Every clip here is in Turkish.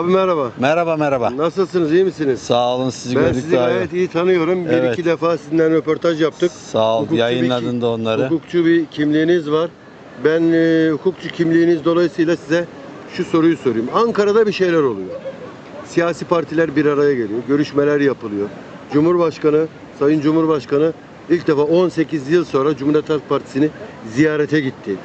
Abi merhaba. Merhaba merhaba. Nasılsınız? iyi misiniz? Sağ olun sizi ben gördük sizi daha iyi. gayet iyi tanıyorum. Bir Evet. iki defa sizinle röportaj yaptık. Sağ ol. Hukukçu bir Yayınladın ki- da onları. Hukukçu bir kimliğiniz var. Ben e, hukukçu kimliğiniz dolayısıyla size şu soruyu sorayım. Ankara'da bir şeyler oluyor. Siyasi partiler bir araya geliyor. Görüşmeler yapılıyor. Cumhurbaşkanı, Sayın Cumhurbaşkanı ilk defa 18 yıl sonra Cumhuriyet Halk Partisi'ni ziyarete gitti.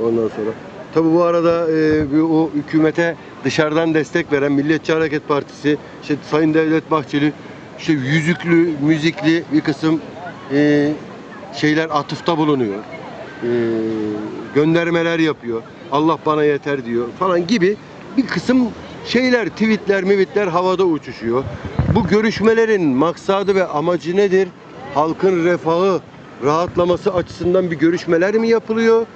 Ondan sonra. Tabi bu arada e, o hükümete dışarıdan destek veren Milliyetçi Hareket Partisi, işte Sayın Devlet Bahçeli, işte yüzüklü, müzikli bir kısım e, şeyler atıfta bulunuyor. E, göndermeler yapıyor. Allah bana yeter diyor falan gibi bir kısım şeyler, tweetler, mivitler havada uçuşuyor. Bu görüşmelerin maksadı ve amacı nedir? Halkın refahı, rahatlaması açısından bir görüşmeler mi yapılıyor?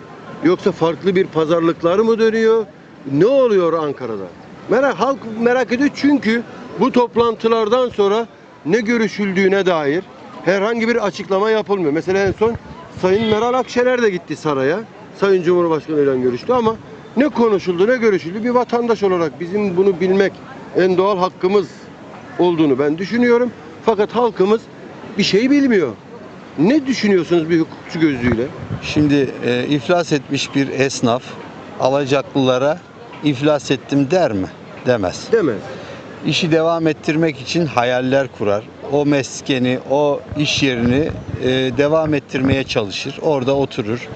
Yoksa farklı bir pazarlıklar mı dönüyor? Ne oluyor Ankara'da? Merak, halk merak ediyor çünkü bu toplantılardan sonra ne görüşüldüğüne dair herhangi bir açıklama yapılmıyor. Mesela en son Sayın Meral Akşener de gitti saraya. Sayın Cumhurbaşkanı ile görüştü ama ne konuşuldu ne görüşüldü bir vatandaş olarak bizim bunu bilmek en doğal hakkımız olduğunu ben düşünüyorum. Fakat halkımız bir şey bilmiyor. Ne düşünüyorsunuz bir hukukçu gözüyle? Şimdi e, iflas etmiş bir esnaf alacaklılara iflas ettim der mi? Demez. Demez. İşi devam ettirmek için hayaller kurar. O meskeni, o iş yerini e, devam ettirmeye çalışır. Orada oturur.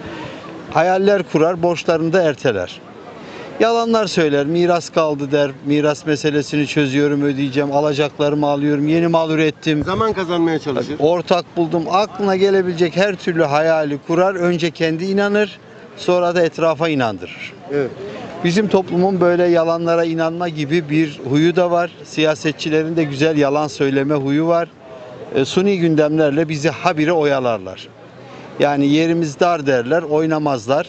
Hayaller kurar, borçlarını da erteler. Yalanlar söyler, miras kaldı der, miras meselesini çözüyorum, ödeyeceğim, alacaklarımı alıyorum, yeni mal ürettim, Zaman kazanmaya çalışır. ortak buldum. Aklına gelebilecek her türlü hayali kurar. Önce kendi inanır, sonra da etrafa inandırır. Evet. Bizim toplumun böyle yalanlara inanma gibi bir huyu da var. Siyasetçilerin de güzel yalan söyleme huyu var. E, suni gündemlerle bizi habire oyalarlar. Yani yerimiz dar derler, oynamazlar.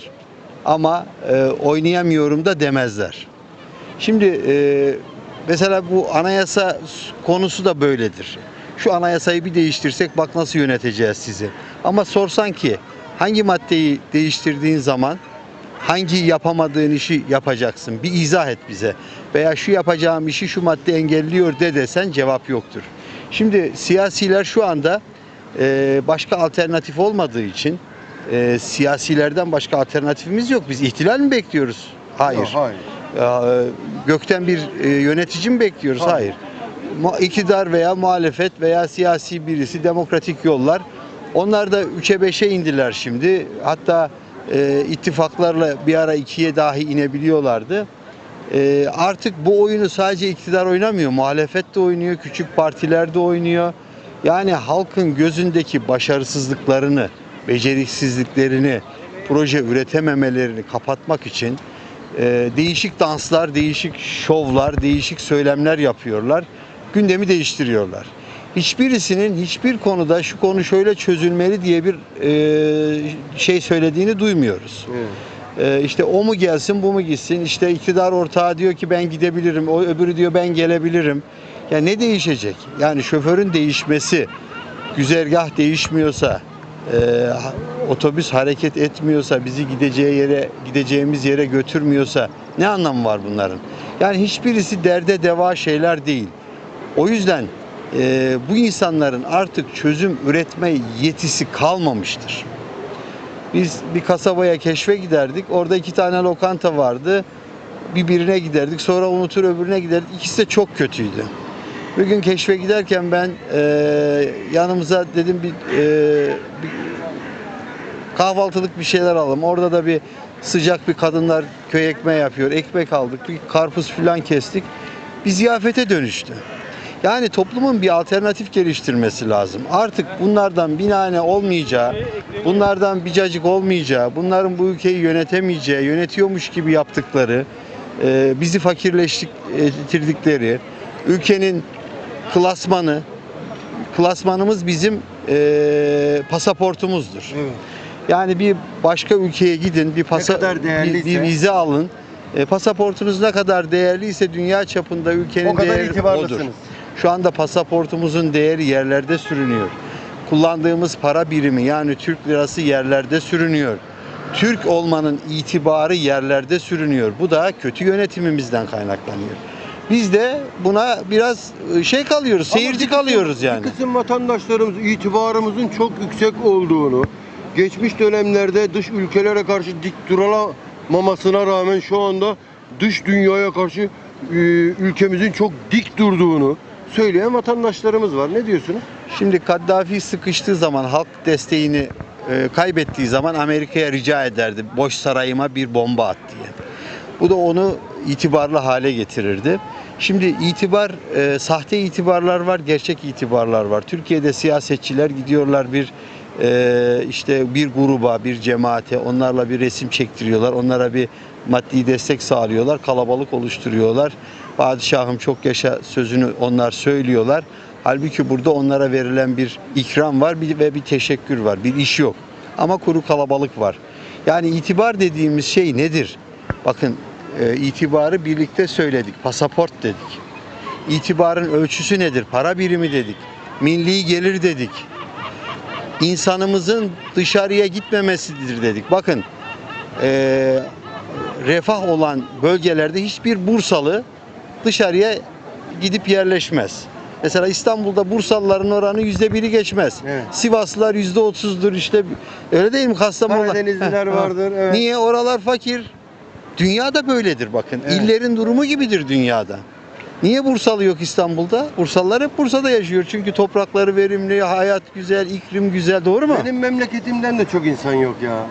Ama e, oynayamıyorum da demezler. Şimdi e, mesela bu anayasa konusu da böyledir. Şu anayasayı bir değiştirsek bak nasıl yöneteceğiz sizi. Ama sorsan ki hangi maddeyi değiştirdiğin zaman hangi yapamadığın işi yapacaksın? Bir izah et bize. Veya şu yapacağım işi şu madde engelliyor de desen cevap yoktur. Şimdi siyasiler şu anda e, başka alternatif olmadığı için e, siyasilerden başka alternatifimiz yok. Biz ihtilal mi bekliyoruz? Hayır. Yok, hayır. E, gökten bir e, yönetici mi bekliyoruz? Hayır. Hayır. İktidar veya muhalefet veya siyasi birisi demokratik yollar. Onlar da 3'e 5'e indiler şimdi. Hatta e, ittifaklarla bir ara 2'ye dahi inebiliyorlardı. E, artık bu oyunu sadece iktidar oynamıyor. Muhalefet de oynuyor, küçük partiler de oynuyor. Yani halkın gözündeki başarısızlıklarını, beceriksizliklerini, proje üretememelerini kapatmak için e, değişik danslar, değişik şovlar, değişik söylemler yapıyorlar. Gündemi değiştiriyorlar. Hiçbirisinin hiçbir konuda şu konu şöyle çözülmeli diye bir e, şey söylediğini duymuyoruz. Evet. E, işte o mu gelsin bu mu gitsin işte iktidar ortağı diyor ki ben gidebilirim o öbürü diyor ben gelebilirim. Ya ne değişecek? Yani şoförün değişmesi, güzergah değişmiyorsa, e, otobüs hareket etmiyorsa, bizi gideceği yere gideceğimiz yere götürmüyorsa ne anlamı var bunların? Yani hiçbirisi derde deva şeyler değil. O yüzden e, bu insanların artık çözüm üretme yetisi kalmamıştır. Biz bir kasabaya keşfe giderdik. Orada iki tane lokanta vardı. Bir birine giderdik. Sonra unutur öbürüne giderdik. İkisi de çok kötüydü. Bir gün keşfe giderken ben e, yanımıza dedim bir, e, bir kahvaltılık bir şeyler alalım. Orada da bir sıcak bir kadınlar köy ekmeği yapıyor. Ekmek aldık. Bir karpuz filan kestik. Bir ziyafete dönüştü. Yani toplumun bir alternatif geliştirmesi lazım. Artık bunlardan binane olmayacağı, bunlardan bir cacık olmayacağı, bunların bu ülkeyi yönetemeyeceği, yönetiyormuş gibi yaptıkları, e, bizi fakirleştirdikleri, ülkenin klasmanı, klasmanımız bizim e, pasaportumuzdur. Evet. Yani bir başka ülkeye gidin, bir, pasa, kadar bir, değerliyse- bir vize alın. E, pasaportunuz ne kadar değerliyse dünya çapında ülkenin O kadar değeri itibarlısınız. odur. Şu anda pasaportumuzun değeri yerlerde sürünüyor. Kullandığımız para birimi yani Türk lirası yerlerde sürünüyor. Türk olmanın itibarı yerlerde sürünüyor. Bu da kötü yönetimimizden kaynaklanıyor. Biz de buna biraz e, şey kalıyoruz, seyirci kısım- kalıyoruz yani. Bir kısım vatandaşlarımız itibarımızın çok yüksek olduğunu, geçmiş dönemlerde dış ülkelere karşı dik durulamamasına rağmen şu anda dış dünyaya karşı e, ülkemizin çok dik durduğunu söyleyen vatandaşlarımız var. Ne diyorsunuz? Şimdi Kaddafi sıkıştığı zaman halk desteğini e, kaybettiği zaman Amerika'ya rica ederdi. Boş sarayıma bir bomba at diye. Bu da onu itibarlı hale getirirdi. Şimdi itibar, e, sahte itibarlar var, gerçek itibarlar var. Türkiye'de siyasetçiler gidiyorlar bir e, işte bir gruba, bir cemaate, onlarla bir resim çektiriyorlar, onlara bir maddi destek sağlıyorlar, kalabalık oluşturuyorlar. Padişahım çok yaşa sözünü onlar söylüyorlar. Halbuki burada onlara verilen bir ikram var bir, ve bir teşekkür var, bir iş yok. Ama kuru kalabalık var. Yani itibar dediğimiz şey nedir? Bakın e, itibarı birlikte söyledik. Pasaport dedik. İtibarın ölçüsü nedir? Para birimi dedik. Milli gelir dedik. İnsanımızın dışarıya gitmemesidir dedik. Bakın e, refah olan bölgelerde hiçbir Bursalı dışarıya gidip yerleşmez. Mesela İstanbul'da Bursalıların oranı yüzde biri geçmez. Evet. Sivaslılar yüzde otuzdur işte. Öyle değil mi Kastamonu? Karadenizliler vardır, evet. Niye? Oralar fakir. Dünyada böyledir bakın. Evet. İllerin durumu gibidir dünyada. Niye Bursalı yok İstanbul'da? Bursalılar hep Bursa'da yaşıyor. Çünkü toprakları verimli, hayat güzel, iklim güzel. Doğru mu? Benim memleketimden de çok insan yok ya.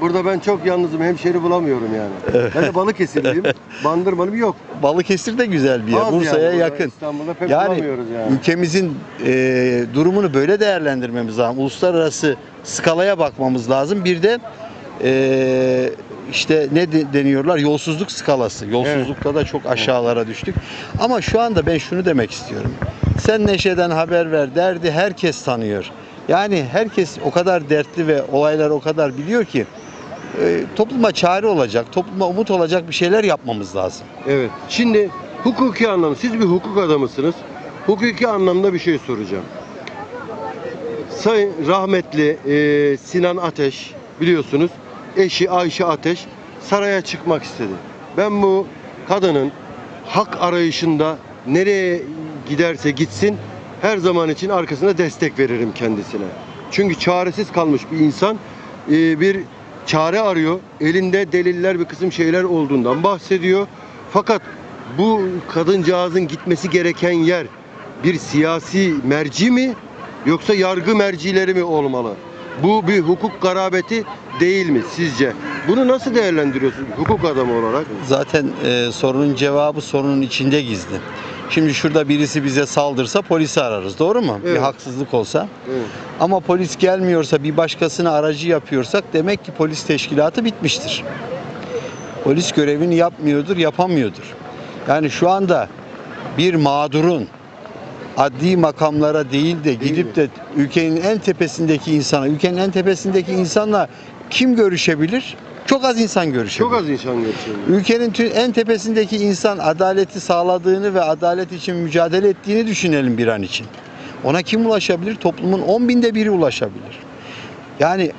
Burada ben çok yalnızım. Hemşeri bulamıyorum yani. Ben de Balıkesirliyim. Bandırmalıyım yok. Balıkesir de güzel bir yer. Az Bursa'ya yani yakın. İstanbul'da pek Yani bulamıyoruz yani. ülkemizin e, durumunu böyle değerlendirmemiz lazım. Uluslararası skalaya bakmamız lazım. Bir de e, işte ne de- deniyorlar? Yolsuzluk skalası. Yolsuzlukta da çok aşağılara düştük. Ama şu anda ben şunu demek istiyorum. Sen Neşe'den haber ver derdi herkes tanıyor. Yani herkes o kadar dertli ve olaylar o kadar biliyor ki e, topluma çare olacak, topluma umut olacak bir şeyler yapmamız lazım. Evet. Şimdi hukuki anlamda siz bir hukuk adamısınız. Hukuki anlamda bir şey soracağım. Sayın rahmetli e, Sinan Ateş biliyorsunuz eşi Ayşe Ateş saraya çıkmak istedi. Ben bu kadının hak arayışında nereye giderse gitsin her zaman için arkasına destek veririm kendisine. Çünkü çaresiz kalmış bir insan e, bir çare arıyor. Elinde deliller bir kısım şeyler olduğundan bahsediyor. Fakat bu kadıncağızın gitmesi gereken yer bir siyasi merci mi yoksa yargı mercileri mi olmalı? Bu bir hukuk garabeti değil mi sizce? Bunu nasıl değerlendiriyorsunuz hukuk adamı olarak? Zaten e, sorunun cevabı sorunun içinde gizli. Şimdi şurada birisi bize saldırsa polisi ararız. Doğru mu? Bir Evet. haksızlık olsa. Evet. Ama polis gelmiyorsa bir başkasına aracı yapıyorsak demek ki polis teşkilatı bitmiştir. Polis görevini yapmıyordur, yapamıyordur. Yani şu anda bir mağdurun adli makamlara değil de gidip de ülkenin en tepesindeki insana, ülkenin en tepesindeki insanla kim görüşebilir? Çok az insan görüşebilir. Çok az insan geçiyor. Ülkenin tü- en tepesindeki insan adaleti sağladığını ve adalet için mücadele ettiğini düşünelim bir an için. Ona kim ulaşabilir? Toplumun 10 binde biri ulaşabilir. Yani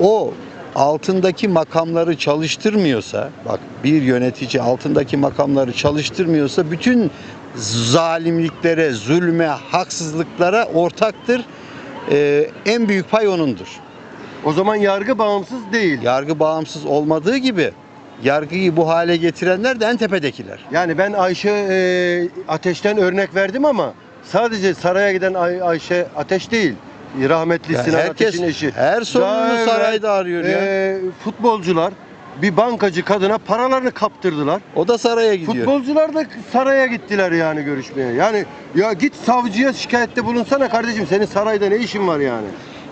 o altındaki makamları çalıştırmıyorsa, bak bir yönetici altındaki makamları çalıştırmıyorsa bütün zalimliklere, zulme, haksızlıklara ortaktır. Ee, en büyük pay onundur. O zaman yargı bağımsız değil. Yargı bağımsız olmadığı gibi yargıyı bu hale getirenler de en tepedekiler. Yani ben Ayşe e, Ateş'ten örnek verdim ama sadece saraya giden Ay- Ayşe Ateş değil. Rahmetli Ya Sinan herkes Ateş'in eşi. her Daha sorununu evvel, sarayda arıyor ya. e, futbolcular bir bankacı kadına paralarını kaptırdılar. O da saraya gidiyor. Futbolcular da saraya gittiler yani görüşmeye. Yani ya git savcıya şikayette bulunsana kardeşim senin sarayda ne işin var yani?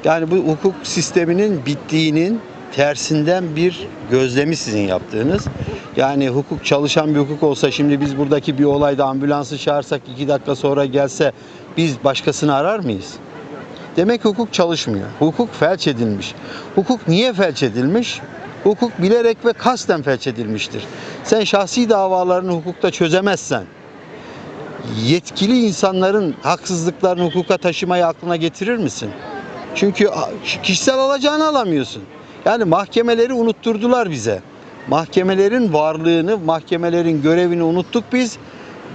Yani bu hukuk sisteminin bittiğinin tersinden bir gözlemi sizin yaptığınız. Yani hukuk çalışan bir hukuk olsa şimdi biz buradaki bir olayda ambulansı çağırsak iki dakika sonra gelse biz başkasını arar mıyız? Demek ki hukuk çalışmıyor. Hukuk felç edilmiş. Hukuk niye felç edilmiş? Hukuk bilerek ve kasten felç edilmiştir. Sen şahsi davalarını hukukta çözemezsen, yetkili insanların haksızlıklarını hukuka taşımayı aklına getirir misin? Çünkü kişisel alacağını alamıyorsun. Yani mahkemeleri unutturdular bize. Mahkemelerin varlığını, mahkemelerin görevini unuttuk biz.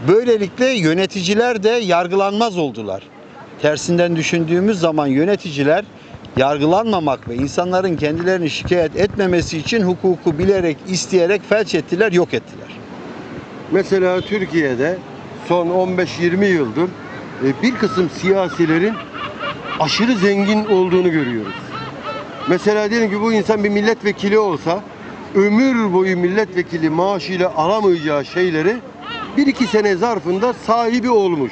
Böylelikle yöneticiler de yargılanmaz oldular. Tersinden düşündüğümüz zaman yöneticiler yargılanmamak ve insanların kendilerini şikayet etmemesi için hukuku bilerek, isteyerek felç ettiler, yok ettiler. Mesela Türkiye'de son 15-20 yıldır e, bir kısım siyasilerin aşırı zengin olduğunu görüyoruz. Mesela diyelim ki bu insan bir milletvekili olsa ömür boyu milletvekili maaşıyla alamayacağı şeyleri bir iki sene zarfında sahibi olmuş.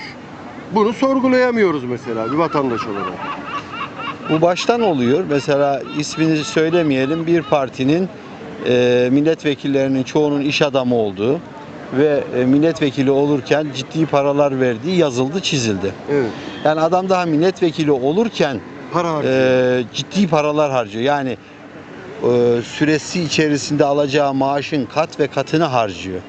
Bunu sorgulayamıyoruz mesela bir vatandaş olarak. Bu baştan oluyor. Mesela ismini söylemeyelim bir partinin e, milletvekillerinin çoğunun iş adamı olduğu ve e, milletvekili olurken ciddi paralar verdiği yazıldı, çizildi. Evet. Yani adam daha milletvekili olurken Para harcıyor. e, ciddi paralar harcıyor. Yani e, süresi içerisinde alacağı maaşın kat ve katını harcıyor.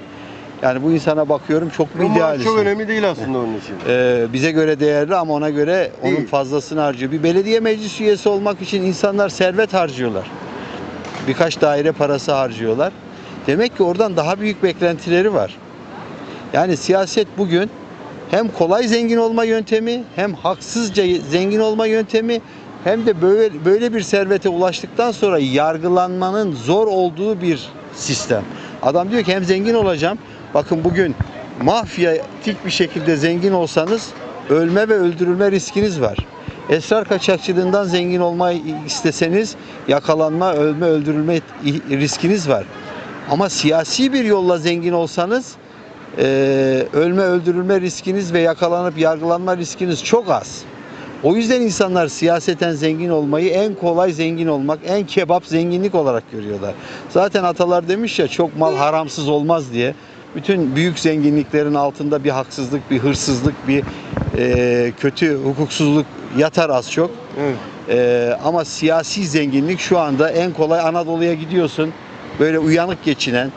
Yani bu insana bakıyorum çok mu idealist? çok önemli değil aslında onun için. Ee, bize göre değerli ama ona göre onun Değil. fazlasını harcıyor. Bir belediye meclis üyesi olmak için insanlar servet harcıyorlar. Birkaç daire parası harcıyorlar. Demek ki oradan daha büyük beklentileri var. Yani siyaset bugün hem kolay zengin olma yöntemi, hem haksızca zengin olma yöntemi, hem de böyle böyle bir servete ulaştıktan sonra yargılanmanın zor olduğu bir sistem. Adam diyor ki hem zengin olacağım. Bakın bugün mafyatik bir şekilde zengin olsanız ölme ve öldürülme riskiniz var. Esrar kaçakçılığından zengin olmayı isteseniz yakalanma, ölme, öldürülme riskiniz var. Ama siyasi bir yolla zengin olsanız eee, ölme, öldürülme riskiniz ve yakalanıp yargılanma riskiniz çok az. O yüzden insanlar siyaseten zengin olmayı en kolay zengin olmak, en kebap zenginlik olarak görüyorlar. Zaten atalar demiş ya çok mal haramsız olmaz diye. Bütün büyük zenginliklerin altında bir haksızlık, bir hırsızlık, bir eee, kötü hukuksuzluk yatar az çok. Evet. Ee, ama siyasi zenginlik şu anda en kolay Anadolu'ya gidiyorsun. Böyle uyanık geçinen,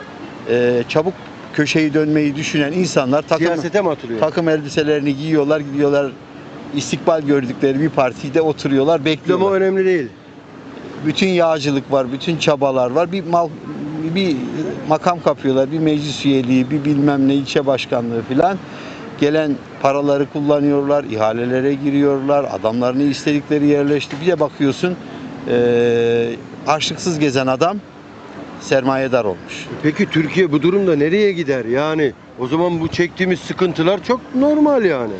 e, çabuk köşeyi dönmeyi düşünen insanlar takım, Siyasete mi atılıyor? takım elbiselerini giyiyorlar, gidiyorlar istikbal gördükleri bir partide oturuyorlar, Diploma bekliyorlar. önemli değil. Bütün yağcılık var, bütün çabalar var. Bir mal bir makam kapıyorlar, bir meclis üyeliği, bir bilmem ne ilçe başkanlığı filan. Gelen paraları kullanıyorlar, ihalelere giriyorlar, adamlarını istedikleri yerleşti. Bir de bakıyorsun eee harçlıksız gezen adam sermayedar olmuş. Peki Türkiye bu durumda nereye gider? Yani o zaman bu çektiğimiz sıkıntılar çok normal yani.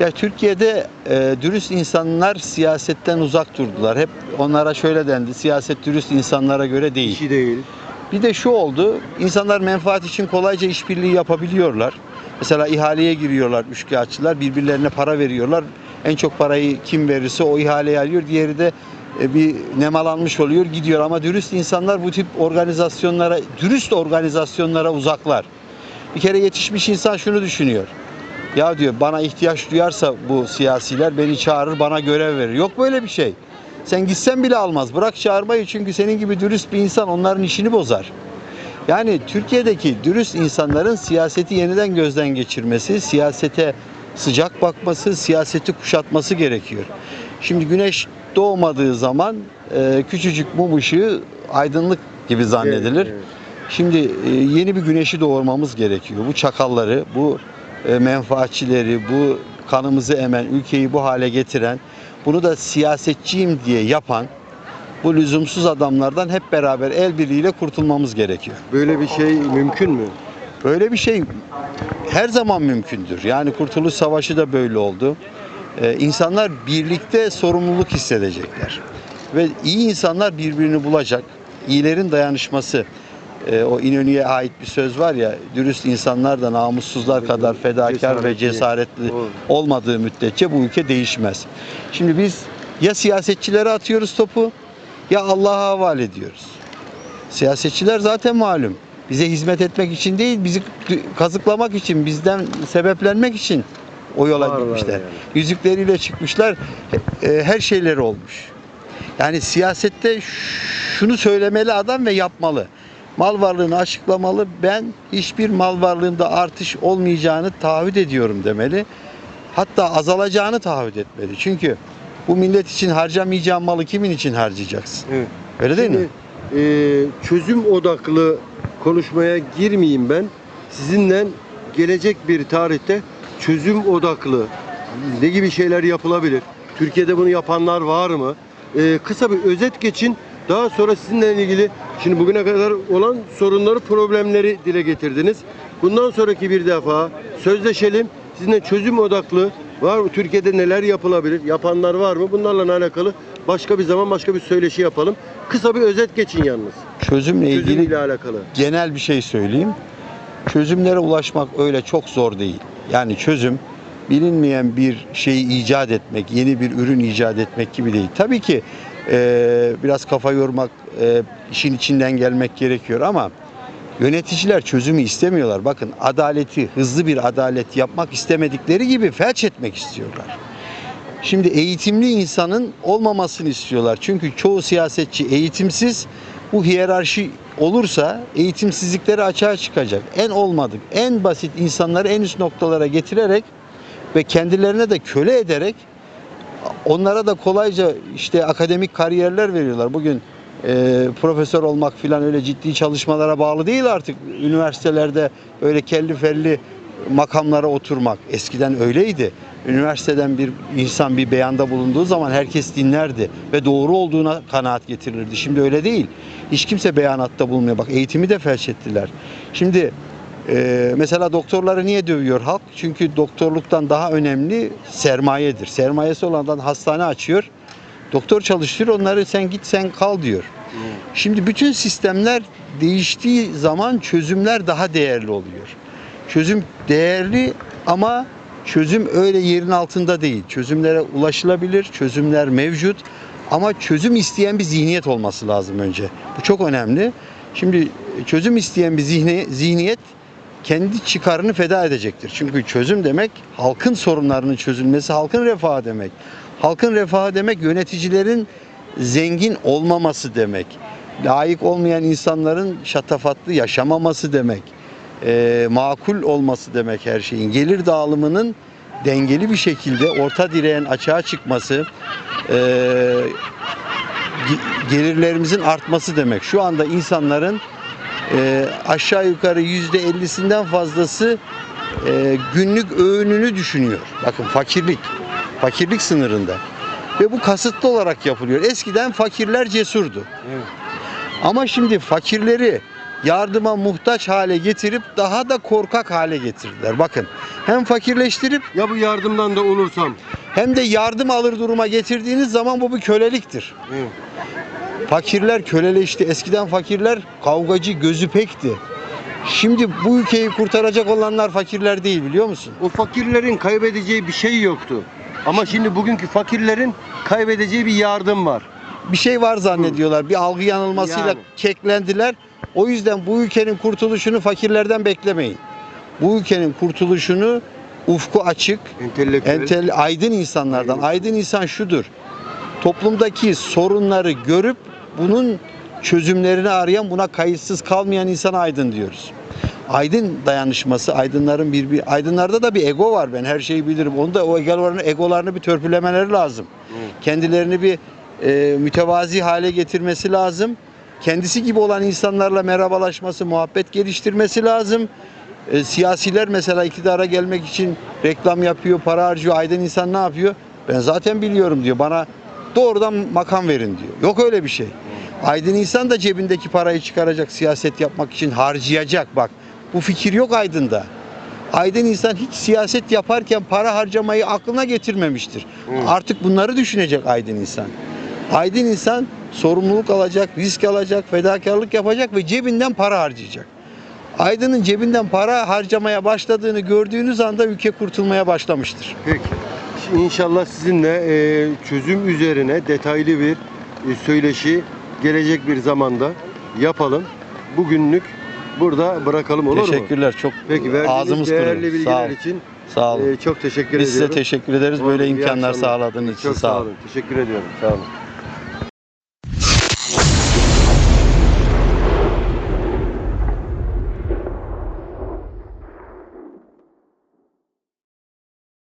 Ya Türkiye'de e, dürüst insanlar siyasetten uzak durdular. Hep onlara şöyle dendi, siyaset dürüst insanlara göre değil. İşi değil. Bir de şu oldu, insanlar menfaat için kolayca işbirliği yapabiliyorlar. Mesela ihaleye giriyorlar üçkağıtçılar, birbirlerine para veriyorlar. En çok parayı kim verirse o ihaleyi alıyor, diğeri de e, bir nemalanmış oluyor, gidiyor. Ama dürüst insanlar bu tip organizasyonlara, dürüst organizasyonlara uzaklar. Bir kere yetişmiş insan şunu düşünüyor. Ya diyor bana ihtiyaç duyarsa bu siyasiler beni çağırır, bana görev verir. Yok böyle bir şey. Sen gitsen bile almaz. Bırak çağırmayı çünkü senin gibi dürüst bir insan onların işini bozar. Yani Türkiye'deki dürüst insanların siyaseti yeniden gözden geçirmesi, siyasete sıcak bakması, siyaseti kuşatması gerekiyor. Şimdi güneş doğmadığı zaman e, küçücük mum ışığı aydınlık gibi zannedilir. Evet, evet. Şimdi e, yeni bir güneşi doğurmamız gerekiyor. Bu çakalları, bu e, menfaatçileri, bu kanımızı emen, ülkeyi bu hale getiren, bunu da siyasetçiyim diye yapan bu lüzumsuz adamlardan hep beraber el birliğiyle kurtulmamız gerekiyor. Böyle bir şey mümkün mü? Böyle bir şey her zaman mümkündür. Yani Kurtuluş Savaşı da böyle oldu. Ee, insanlar birlikte sorumluluk hissedecekler. Ve iyi insanlar birbirini bulacak. İyilerin dayanışması. Ee, o İnönü'ye ait bir söz var ya, dürüst insanlar da namussuzlar kadar fedakar ve Cesaretli. cesaretli Doğru. olmadığı müddetçe bu ülke değişmez. Şimdi biz ya siyasetçilere atıyoruz topu ya Allah'a havale ediyoruz. Siyasetçiler zaten malum. Bize hizmet etmek için değil, bizi kazıklamak için, bizden sebeplenmek için o yola Varlar gitmişler. yani. Yüzükleriyle çıkmışlar, e, her şeyleri olmuş. Yani siyasette şunu söylemeli adam ve yapmalı. Mal varlığını açıklamalı. Ben hiçbir mal varlığında artış olmayacağını taahhüt ediyorum demeli. Hatta azalacağını taahhüt etmeli. Çünkü bu millet için harcamayacağın malı kimin için harcayacaksın? Evet. Öyle değil mi? Şimdi, e, çözüm odaklı konuşmaya girmeyeyim ben. Sizinle gelecek bir tarihte çözüm odaklı ne gibi şeyler yapılabilir? Türkiye'de bunu yapanlar var mı? Ee, kısa bir özet geçin. Daha sonra sizinle ilgili şimdi bugüne kadar olan sorunları, problemleri dile getirdiniz. Bundan sonraki bir defa sözleşelim. Sizinle çözüm odaklı var mı? Türkiye'de neler yapılabilir? Yapanlar var mı? Bunlarla alakalı başka bir zaman başka bir söyleşi yapalım. Kısa bir özet geçin yalnız. Çözümle ilgili Çözümle alakalı. genel bir şey söyleyeyim. Çözümlere ulaşmak öyle çok zor değil. Yani çözüm bilinmeyen bir şeyi icat etmek, yeni bir ürün icat etmek gibi değil. Tabii ki e, biraz kafa yormak, e, işin içinden gelmek gerekiyor ama yöneticiler çözümü istemiyorlar. Bakın adaleti, hızlı bir adalet yapmak istemedikleri gibi felç etmek istiyorlar. Şimdi eğitimli insanın olmamasını istiyorlar. Çünkü çoğu siyasetçi eğitimsiz. Bu hiyerarşi olursa eğitimsizlikleri açığa çıkacak. En olmadık, en basit insanları en üst noktalara getirerek ve kendilerine de köle ederek onlara da kolayca işte akademik kariyerler veriyorlar. Bugün e, profesör olmak filan öyle ciddi çalışmalara bağlı değil artık. Üniversitelerde öyle kelli felli makamlara oturmak. Eskiden öyleydi. Üniversiteden bir insan bir beyanda bulunduğu zaman herkes dinlerdi ve doğru olduğuna kanaat getirirdi. Şimdi öyle değil. Hiç kimse beyanatta bulunmuyor. Bak eğitimi de felç ettiler. Şimdi e, mesela doktorları niye dövüyor halk? Çünkü doktorluktan daha önemli sermayedir. Sermayesi olandan hastane açıyor. Doktor çalıştırıyor onları sen git sen kal diyor. Şimdi bütün sistemler değiştiği zaman çözümler daha değerli oluyor. Çözüm değerli ama çözüm öyle yerin altında değil. Çözümlere ulaşılabilir, çözümler mevcut ama çözüm isteyen bir zihniyet olması lazım önce. Bu çok önemli. Şimdi çözüm isteyen bir zihni, zihniyet kendi çıkarını feda edecektir. Çünkü çözüm demek halkın sorunlarının çözülmesi, halkın refahı demek. Halkın refahı demek yöneticilerin zengin olmaması demek. Layık olmayan insanların şatafatlı yaşamaması demek. Ee, makul olması demek her şeyin. Gelir dağılımının dengeli bir şekilde orta direğin açığa çıkması, ge- gelirlerimizin artması demek. Şu anda insanların e, aşağı yukarı yüzde ellisinden fazlası e, günlük öğününü düşünüyor. Bakın fakirlik, fakirlik sınırında. Ve bu kasıtlı olarak yapılıyor. Eskiden fakirler cesurdu. Evet. Ama şimdi fakirleri yardıma muhtaç hale getirip daha da korkak hale getirdiler. Bakın hem fakirleştirip Ya bu yardımdan da olursam. hem de yardım alır duruma getirdiğiniz zaman bu bir köleliktir. Evet. Fakirler köleleşti. Eskiden fakirler kavgacı, gözü pekti. Şimdi bu ülkeyi kurtaracak olanlar fakirler değil biliyor musun? O fakirlerin kaybedeceği bir şey yoktu. Ama şimdi bugünkü fakirlerin kaybedeceği bir yardım var. Bir şey var zannediyorlar. Bir algı yanılmasıyla Yani. keklendiler. O yüzden bu ülkenin kurtuluşunu fakirlerden beklemeyin. Bu ülkenin kurtuluşunu ufku açık, Entelektüel. entel, aydın insanlardan. Aydın. Aydın insan şudur. Toplumdaki sorunları görüp bunun çözümlerini arayan, buna kayıtsız kalmayan insana aydın diyoruz. Aydın dayanışması, aydınların bir, bir aydınlarda da bir ego var. Ben her şeyi bilirim. Onu da o egolarını, egolarını bir törpülemeleri lazım. Evet. Kendilerini bir e, mütevazi hale getirmesi lazım. Kendisi gibi olan insanlarla merhabalaşması, muhabbet geliştirmesi lazım. E, siyasiler mesela iktidara gelmek için reklam yapıyor, para harcıyor. Aydın insan ne yapıyor? Ben zaten biliyorum diyor. Bana doğrudan makam verin diyor. Yok öyle bir şey. Aydın insan da cebindeki parayı çıkaracak, siyaset yapmak için harcayacak. Bak bu fikir yok Aydın'da. Aydın insan hiç siyaset yaparken para harcamayı aklına getirmemiştir. Evet. Artık bunları düşünecek aydın insan. Aydın insan sorumluluk alacak, risk alacak, fedakarlık yapacak ve cebinden para harcayacak. Aydın'ın cebinden para harcamaya başladığını gördüğünüz anda ülke kurtulmaya başlamıştır. Peki. İnşallah sizinle e, çözüm üzerine detaylı bir e, söyleşi gelecek bir zamanda yapalım. Bugünlük burada bırakalım olur mu? Teşekkürler. Çok Peki verdiğiniz ağzımız değerli kuruyor. bilgiler olun. için Sağ olun. e, çok teşekkür Biz size ediyorum. teşekkür ederiz böyle İyi imkanlar akşamlar. sağladığınız için. Çok Sağ olun. Teşekkür ediyorum. Sağ olun.